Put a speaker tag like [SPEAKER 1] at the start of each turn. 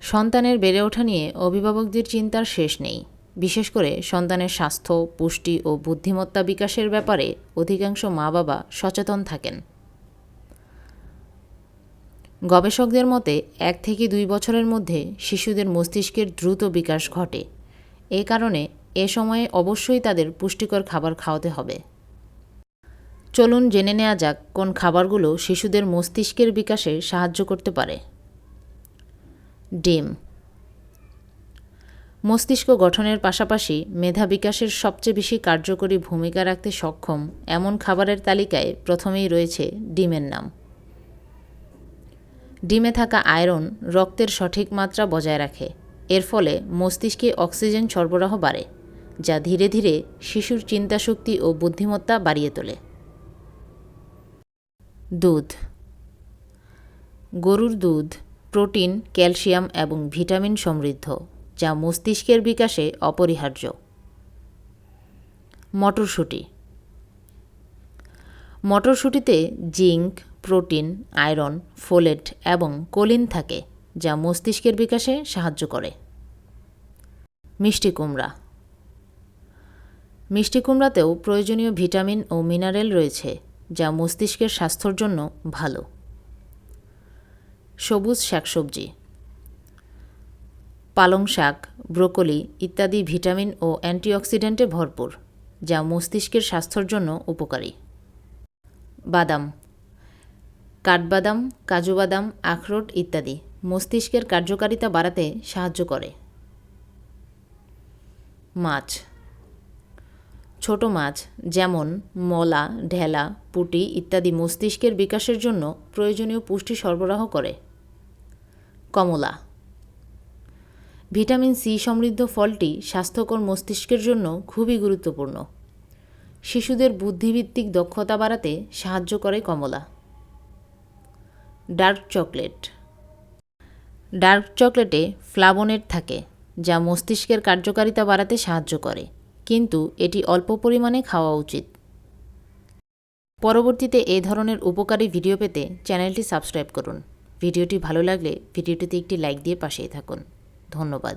[SPEAKER 1] সন্তানের বেড়ে ওঠা নিয়ে অভিভাবকদের চিন্তার শেষ নেই। বিশেষ করে সন্তানের স্বাস্থ্য, পুষ্টি ও বুদ্ধিমত্তা বিকাশের ব্যাপারে অধিকাংশ মা বাবা সচেতন থাকেন। গবেষকদের মতে, এক থেকে দুই বছরের মধ্যে শিশুদের মস্তিষ্কের দ্রুত বিকাশ ঘটে। এ কারণে এ সময়ে অবশ্যই তাদের পুষ্টিকর খাবার খাওয়াতে হবে। চলুন জেনে নেওয়া যাক কোন খাবারগুলো শিশুদের মস্তিষ্কের বিকাশে সাহায্য করতে পারে। ডিম। মস্তিষ্ক গঠনের পাশাপাশি মেধা বিকাশের সবচেয়ে বেশি কার্যকরী ভূমিকা রাখতে সক্ষম এমন খাবারের তালিকায় প্রথমেই রয়েছে ডিমের নাম। ডিমে থাকা আয়রন রক্তের সঠিক মাত্রা বজায় রাখে। এর ফলে মস্তিষ্কে অক্সিজেন সরবরাহ বাড়ে, যা ধীরে ধীরে শিশুর চিন্তাশক্তি ও বুদ্ধিমত্তা বাড়িয়ে তোলে। দুধ। গরুর দুধ প্রোটিন, ক্যালসিয়াম এবং ভিটামিন সমৃদ্ধ, যা মস্তিষ্কের বিকাশে অপরিহার্য। মটরশুঁটি। মটরশুঁটিতে জিঙ্ক, প্রোটিন, আয়রন, ফোলেট এবং কোলিন থাকে, যা মস্তিষ্কের বিকাশে সাহায্য করে। মিষ্টি কুমড়া। মিষ্টি কুমড়াতেও প্রয়োজনীয় ভিটামিন ও মিনারেল রয়েছে, যা মস্তিষ্কের স্বাস্থ্যর জন্য ভালো। সবুজ শাকসবজি, পালং শাক, ব্রোকলি ইত্যাদি ভিটামিন ও অ্যান্টিঅক্সিডেন্টে ভরপুর, যা মস্তিষ্কের স্বাস্থ্যর জন্য উপকারী। বাদাম, কাঠবাদাম কাজু বাদাম আখরোট ইত্যাদি মস্তিষ্কের কার্যকারিতা বাড়াতে সাহায্য করে। মাছ, ছোট মাছ যেমন মলা, ঢেলা, পুঁটি ইত্যাদি মস্তিষ্কের বিকাশের জন্য প্রয়োজনীয় পুষ্টি সরবরাহ করে। কমলা। ভিটামিন সি সমৃদ্ধ ফলটি স্বাস্থ্যকর মস্তিষ্কের জন্য খুবই গুরুত্বপূর্ণ। শিশুদের বুদ্ধিভিত্তিক দক্ষতা বাড়াতে সাহায্য করে কমলা। Dark chocolate. ডার্ক চকলেটে ফ্লাবোনেট থাকে, যা মস্তিষ্কের কার্যকারিতা বাড়াতে সাহায্য করে, কিন্তু এটি অল্প পরিমাণে খাওয়া উচিত। পরবর্তীতে এ ধরনের উপকারী ভিডিও পেতে চ্যানেলটি সাবস্ক্রাইব করুন। ভিডিওটি ভালো লাগলে ভিডিওটিতে একটি লাইক দিয়ে পাশেই থাকুন। ধন্যবাদ।